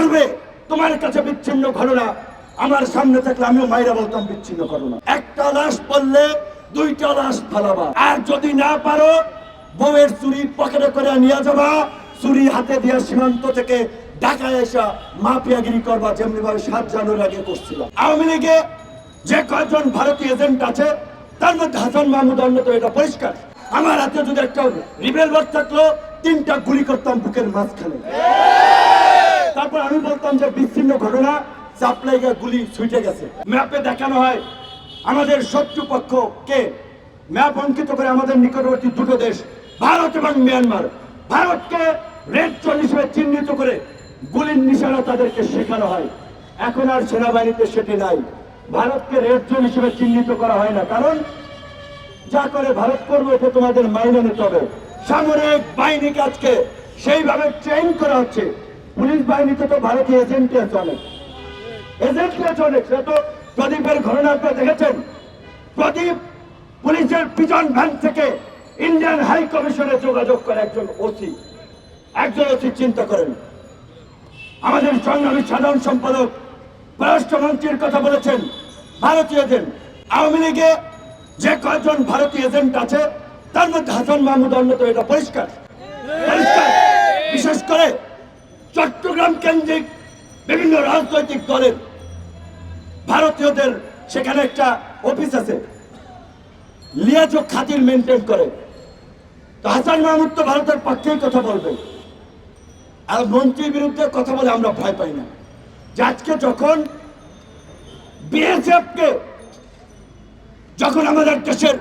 মরবে তোমার কাছে বিচ্ছিন্ন ঘটনা আমার সামনে থাকলে আমিও মাইরা বলতাম বিচ্ছিন্ন ঘটনা একটা লাশ পড়লে দুইটা লাশ ফালাবা। আর যদি না পারো, বউয়ের চুরি পকেটে করে নিয়ে যাবা। চুরি হাতে দিয়া সীমান্ত থেকে ঢাকায় এসা মাফিয়াগিরি করবা, যেমনি ভাবে সাত জানুয়ারি আগে করছিল আওয়ামী লীগে যে কয়জন ভারতীয় এজেন্ট আছে, তার মধ্যে হাসান মাহমুদ অন্যতম, এটা পরিষ্কার। আমার হাতে যদি একটা রিভলভার থাকল, তিনটা গুলি করতাম বুকের মাঝখানে। তারপর আমি বলতাম যে বিচ্ছিন্ন ঘটনা চাপলাই গিয়ে গুলি ছুটে গেছে। ম্যাপে দেখানো হয়, আমাদের শত্রু পক্ষ কে? ম্যাপ অঙ্কিত করে আমাদের নিকটবর্তী দুটো দেশ, ভারত এবং মিয়ানমার। ভারতকে রেড জোন হিসেবে চিহ্নিত করে গুলির নিশানা তাদেরকে শেখানো হয়। এখন আর সেনাবাহিনীতে সেটি নাই। ভারতকে রেড জোন হিসেবে চিহ্নিত করা হয় না। কারণ, যা করে ভারত করবে, এটা তোমাদের মাইনে নিতে হবে। সামরিক বাহিনীকে আজকে সেইভাবে ট্রেন করা হচ্ছে। পুলিশ বাহিনীতে তো ভারতীয় এজেন্ট আছে অনেক এজেন্ট আছে অনেক সে তো প্রদীপের ঘটনা আপনারা দেখেছেন। প্রদীপ পুলিশের পিজন ভ্যান থেকে ইন্ডিয়ান হাই কমিশনে যোগাযোগ করে একজন ওসি। একজন ওসি চিন্তা করেন। আমাদের সংগ্রামী সাধারণ সম্পাদক, পররাষ্ট্রমন্ত্রীর কথা বলেছেন, ভারতীয় এজেন্ট আওয়ামী লীগে যে কয়েকজন ভারতীয় এজেন্ট আছে, তার মধ্যে হাসান মাহমুদ অন্যতম, এটা পরিষ্কার। বিশেষ করে চট্টগ্রাম কেন্দ্রিক বিভিন্ন রাজনৈতিক দলের ভারতীয়দের সেখানে একটা অফিস আছে। লিয়াজো খাতির মেনটেন করে। তো হাসান মাহমুদ তো ভারতের পক্ষেই কথা বলবে। আর মন্ত্রীর বিরুদ্ধে কথা বলে আমরা ভয় পাই না। যে আজকে যখন বিএসএফকে, যখন আমাদের দেশের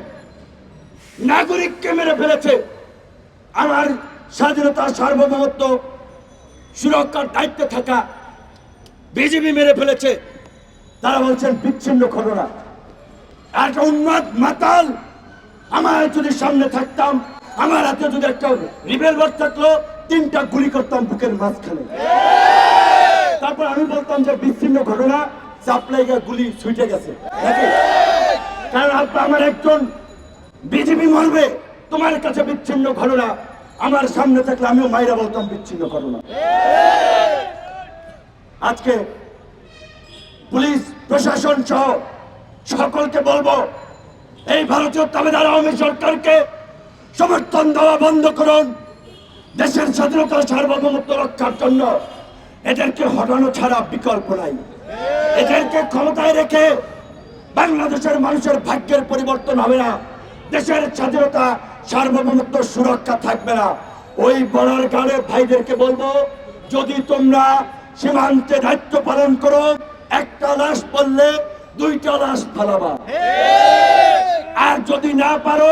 নাগরিককে মেরে ফেলেছে, আমার স্বাধীনতা, সার্বভৌমত্ব সুরক্ষার দায়িত্বে থাকা বিজেপি মেরে ফেলেছে। তারা বলছেন, বিচ্ছিন্ন ঘটনা একটা উন্মাদ মাতাল, আমার যদি সামনে থাকতাম, আমার হাতে যদি একটা রিভলভার থাকল, তিনটা গুলি করতাম বুকের মাঝখানে। তারপর আমি বলতাম যে, বিচ্ছিন্ন ঘটনা চাপলাই গিয়ে গুলি ছুটে গেছে। কারণ আমার একজন বিজেপি মরবে, তোমার কাছে বিচ্ছিন্ন ঘটনা। আমার সামনে থাকলে আমিও মাইরা বলতাম, বিচ্ছিন্ন ঘটনা আজকে পুলিশ, প্রশাসন সহ সকলকে বলব, এই ভারতীয় তাবেদার আওয়ামী সরকারকে সমর্থন দেওয়া বন্ধ করুন। দেশের স্বাধীনতা সার্বভৌমত্ব রক্ষার জন্য এদেরকে হটানো ছাড়া বিকল্প নাই। এদেরকে ক্ষমতায় রেখে বাংলাদেশের মানুষের ভাগ্যের পরিবর্তন হবে না। দেশের স্বাধীনতা সার্বভৌমত্ব সুরক্ষা থাকবে না। ওই বর্ডার গার্ডের ভাইদেরকে বলব, যদি তোমরা সীমান্তে দায়িত্ব পালন করো, একটা লাশ পড়লে দুইটা লাশ ফালাবা। আর যদি না পারো,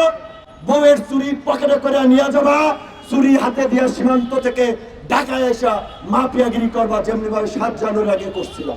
বউয়ের চুরি পকেটে করে নিয়ে যাবা, চুরি হাতে দিয়া সীমান্ত থেকে ঢাকায় এসা মাফিয়াগিরি করবা যেমনি ভাবে সাত জানুয়ারি আগে করছিল।